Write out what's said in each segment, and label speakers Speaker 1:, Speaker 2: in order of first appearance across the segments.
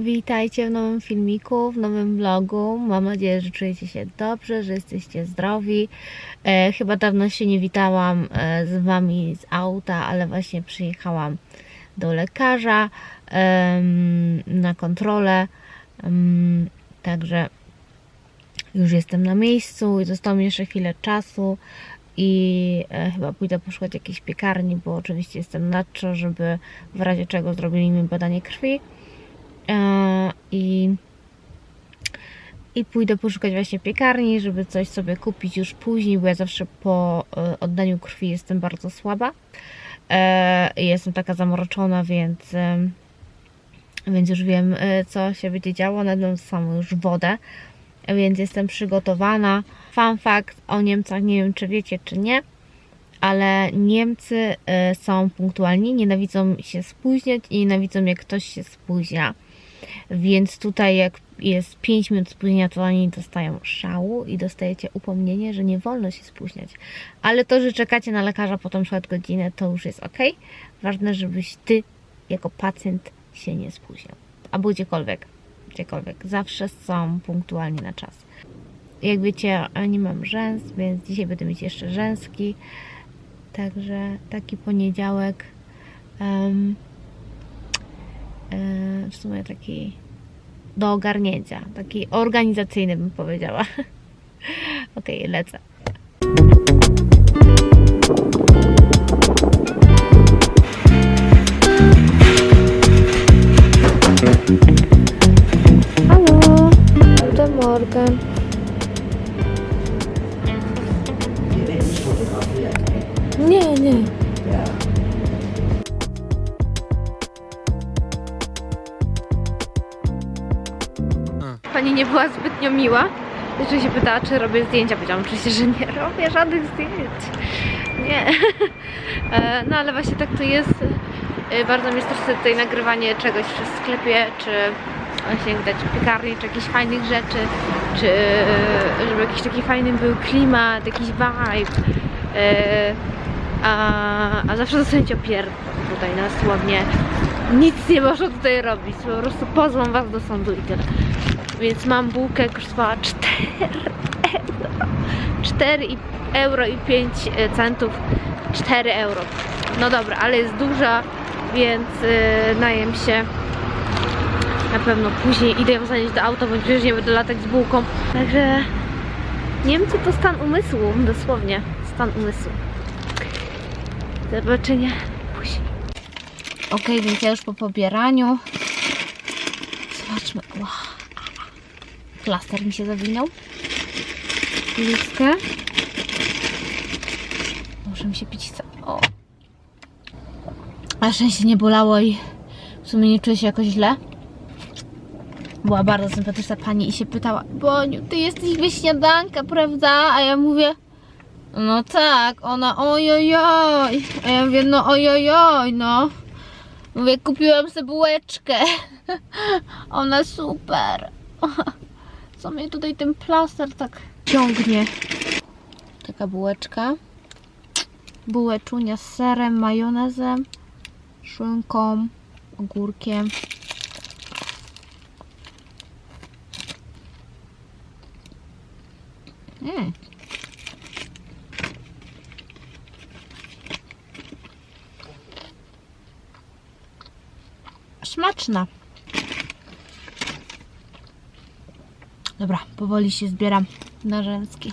Speaker 1: Witajcie w nowym filmiku, w nowym vlogu. Mam nadzieję, że czujecie się dobrze, że jesteście zdrowi. E, chyba dawno się nie witałam e, z Wami z auta, ale właśnie przyjechałam do lekarza em, na kontrolę. Em, także już jestem na miejscu i zostało mi jeszcze chwilę czasu i e, chyba pójdę poszukać jakiejś piekarni, bo oczywiście jestem na żeby w razie czego zrobili mi badanie krwi. E, i, i pójdę poszukać właśnie piekarni, żeby coś sobie kupić już później, bo ja zawsze po e, oddaniu krwi jestem bardzo słaba. E, i jestem taka zamroczona, więc, więc już wiem, co się będzie działo. Nadam samą już wodę, więc jestem przygotowana. Fun fact o Niemcach, nie wiem czy wiecie, czy nie, ale Niemcy są punktualni, nienawidzą się spóźniać i nienawidzą jak ktoś się spóźnia. Więc tutaj jak jest 5 minut spóźnienia, to oni dostają szału i dostajecie upomnienie, że nie wolno się spóźniać. Ale to, że czekacie na lekarza po tą przykład godzinę, to już jest ok. Ważne, żebyś ty jako pacjent się nie spóźniał. Albo gdziekolwiek. Gdziekolwiek. Zawsze są punktualni na czas. Jak wiecie, nie mam rzęs, więc dzisiaj będę mieć jeszcze rzęski. Także taki poniedziałek. e, w sumie taki do ogarnięcia, taki organizacyjny bym powiedziała. Okej, lecę. Hallo, guten Morgen. Była zbytnio miła. Jeszcze się pytała, czy robię zdjęcia. Powiedziałam oczywiście, że nie robię żadnych zdjęć. Nie. E, No ale właśnie tak to jest. E, Bardzo mnie stresuje tutaj nagrywanie czegoś w sklepie, czy właśnie widać piekarni, czy jakichś fajnych rzeczy, czy e, żeby jakiś taki fajny był klimat, jakiś vibe. A, a zawsze dostaniecie opierdol tutaj dosłownie. Nic nie można tutaj robić. Po prostu pozwą was do sądu i tyle. Więc mam bułkę, kosztowała 4 euro. 4 i- euro i 5 centów. 4 euro. No dobra, ale jest duża, więc yy, najem się na pewno później. Idę ją zanieść do auta, bo przecież nie będę latać z bułką. Także Niemcy to stan umysłu, dosłownie. Stan umysłu. Do zobaczenia. Ok, więc ja już po pobieraniu. Zobaczmy. Wow. Plaster mi się zawinął. Listkę. Muszę mi się pić. O. Na szczęście nie bolało i w sumie nie czuję się jakoś źle. Była bardzo sympatyczna pani i się pytała, Boniu, ty jesteś wyśniadanka, prawda? A ja mówię, no tak, ona ojojoj. A ja mówię, no ojojoj, no. Mówię, kupiłam sobie bułeczkę. Ona super. Co mnie tutaj ten plaster tak ciągnie. Taka bułeczka. Bułeczunia z serem, majonezem, szynką, ogórkiem. Smaczna. Dobra, powoli się zbieram na rzęski.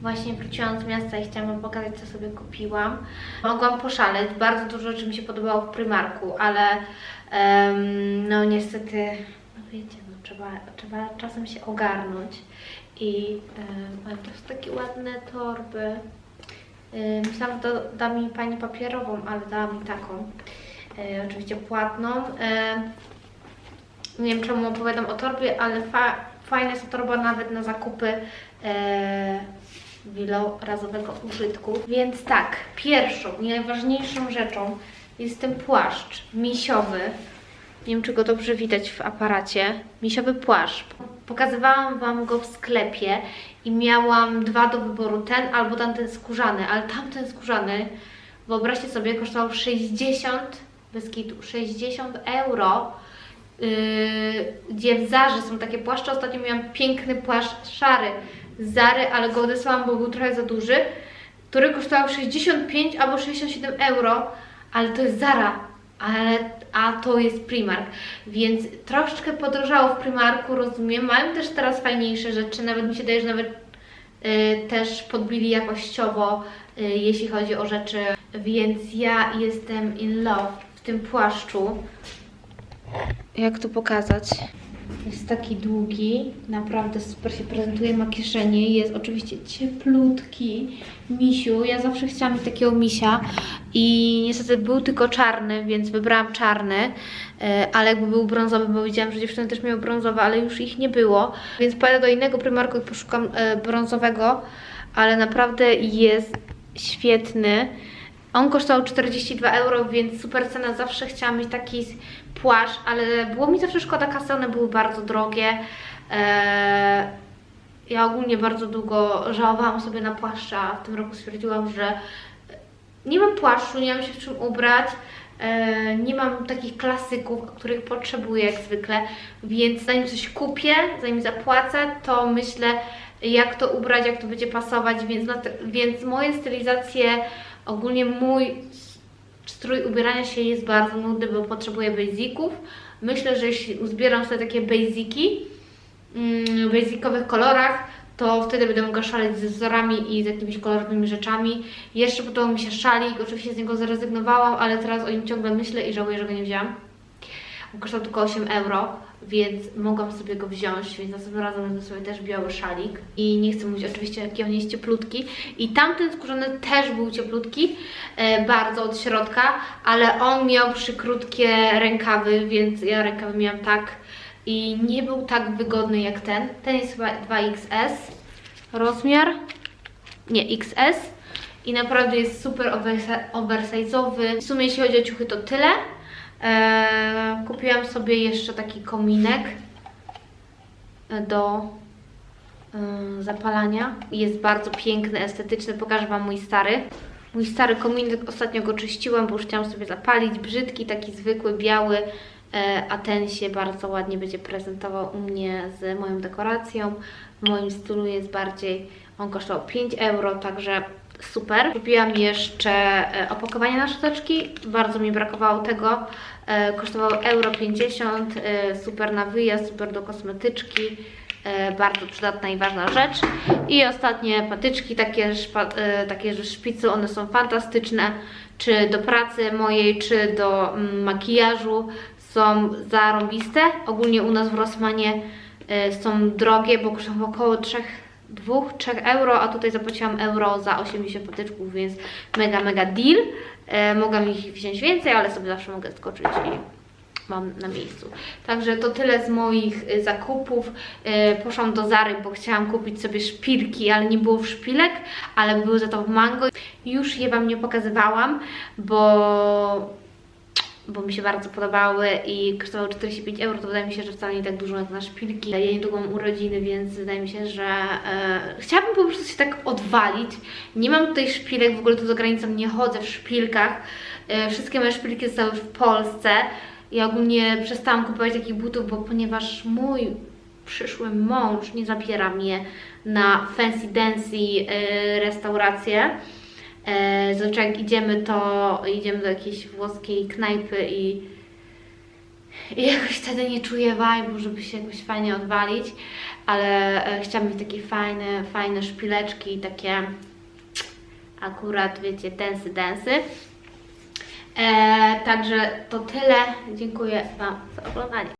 Speaker 2: Właśnie wróciłam
Speaker 1: z miasta i chciałam wam pokazać, co sobie kupiłam. Mogłam poszaleć, bardzo dużo rzeczy mi się podobało w Primarku, ale um, no niestety, no wiecie, no, trzeba, trzeba czasem się ogarnąć. I um, to są takie ładne torby. Um, myślałam, że da mi pani papierową, ale dała mi taką. E, oczywiście płatną. E, nie wiem czemu opowiadam o torbie, ale fa fajna jest torba nawet na zakupy e, wielorazowego użytku. Więc tak, pierwszą i najważniejszą rzeczą jest ten płaszcz misiowy. Nie wiem, czy go dobrze widać w aparacie. Misiowy płaszcz. Pokazywałam Wam go w sklepie i miałam dwa do wyboru, ten albo tamten skórzany, ale tamten skórzany, wyobraźcie sobie, kosztował 60, bez kitu, 60 euro, gdzie w Zarze są takie płaszcze. Ostatnio miałam piękny płaszcz szary z Zary, ale go odesłałam, bo był trochę za duży, który kosztował 65 albo 67 euro, ale to jest Zara, ale, a to jest Primark, więc troszeczkę podrożało w Primarku, rozumiem. Mają też teraz fajniejsze rzeczy, nawet mi się daje, że nawet y, też podbili jakościowo, y, jeśli chodzi o rzeczy, więc ja jestem in love w tym płaszczu. Jak to pokazać? Jest taki długi, naprawdę super się prezentuje, ma kieszenie, jest oczywiście cieplutki. Misiu, ja zawsze chciałam mieć takiego misia i niestety był tylko czarny, więc wybrałam czarny, e, ale jakby był brązowy, bo widziałam, że dziewczyny też miały brązowe, ale już ich nie było, więc pojadę do innego Primarku i poszukam e, brązowego, ale naprawdę jest świetny. On kosztował 42 euro, więc super cena. Zawsze chciałam mieć taki płaszcz, ale było mi zawsze szkoda kasy, one były bardzo drogie. Eee, ja ogólnie bardzo długo żałowałam sobie na płaszcza, w tym roku stwierdziłam, że nie mam płaszczu, nie mam się w czym ubrać. e, Nie mam takich klasyków, których potrzebuję jak zwykle, więc zanim coś kupię, zanim zapłacę, to myślę, jak to ubrać, jak to będzie pasować, więc, więc moje stylizacje, ogólnie mój strój ubierania się jest bardzo nudny, bo potrzebuję basiców. Myślę, że jeśli uzbieram sobie takie basiki mm, w basicowych kolorach, to wtedy będę mogła szaleć ze wzorami i z jakimiś kolorowymi rzeczami. Jeszcze podobał mi się szalik, oczywiście z niego zrezygnowałam, ale teraz o nim ciągle myślę i żałuję, że go nie wzięłam. Kosztował tylko 8 euro, więc mogłam sobie go wziąć, więc następnym razem będę sobie też biały szalik. I nie chcę mówić oczywiście, jaki on jest cieplutki. I tamten skórzany też był cieplutki, e, bardzo od środka, ale on miał przykrótkie rękawy, więc ja rękawy miałam tak i nie był tak wygodny jak ten. Ten jest chyba 2XS rozmiar, nie XS i naprawdę jest super oversi- oversize'owy. W sumie jeśli chodzi o ciuchy to tyle. Eee, kupiłam sobie jeszcze taki kominek do e, zapalania. Jest bardzo piękny, estetyczny. Pokażę Wam mój stary. Mój stary kominek, ostatnio go czyściłam, bo już chciałam sobie zapalić. Brzydki, taki zwykły, biały, e, a ten się bardzo ładnie będzie prezentował u mnie z moją dekoracją. W moim stylu jest bardziej, on kosztował 5 euro, także super. Kupiłam jeszcze e, opakowanie na szczoteczki, bardzo mi brakowało tego. E, Kosztowało euro 50, e, super na wyjazd, super do kosmetyczki. Bardzo przydatna i ważna rzecz. I ostatnie patyczki, takie, takie że szpicy, one są fantastyczne. Czy do pracy mojej, czy do mm, makijażu są zarąbiste. Ogólnie u nas w Rossmanie e, są drogie, bo kosztują około 3 2-3 euro, a tutaj zapłaciłam euro za 80 patyczków, więc mega, mega deal. E, mogłam ich wziąć więcej, ale sobie zawsze mogę skoczyć i mam na miejscu. Także to tyle z moich y, zakupów. E, poszłam do Zary, bo chciałam kupić sobie szpilki, ale nie było w szpilek, ale były za to w mango. Już je Wam nie pokazywałam, bo bo mi się bardzo podobały i kosztowały 45 euro, to wydaje mi się, że wcale nie tak dużo jak na szpilki. Ja niedługo mam urodziny, więc wydaje mi się, że e, chciałabym po prostu się tak odwalić. Nie mam tutaj szpilek, w ogóle tu za granicą nie chodzę w szpilkach. E, wszystkie moje szpilki zostały w Polsce. Ja ogólnie przestałam kupować takich butów, bo ponieważ mój przyszły mąż nie zabiera mnie na fancy dancy e, restauracje, E, Zazwyczaj jak idziemy, to idziemy do jakiejś włoskiej knajpy i, i jakoś wtedy nie czuję vibe'u, żeby się jakoś fajnie odwalić, ale e, chciałam mieć takie fajne, fajne szpileczki, takie akurat, wiecie, densy, densy. E, także to tyle. Dziękuję Wam za oglądanie.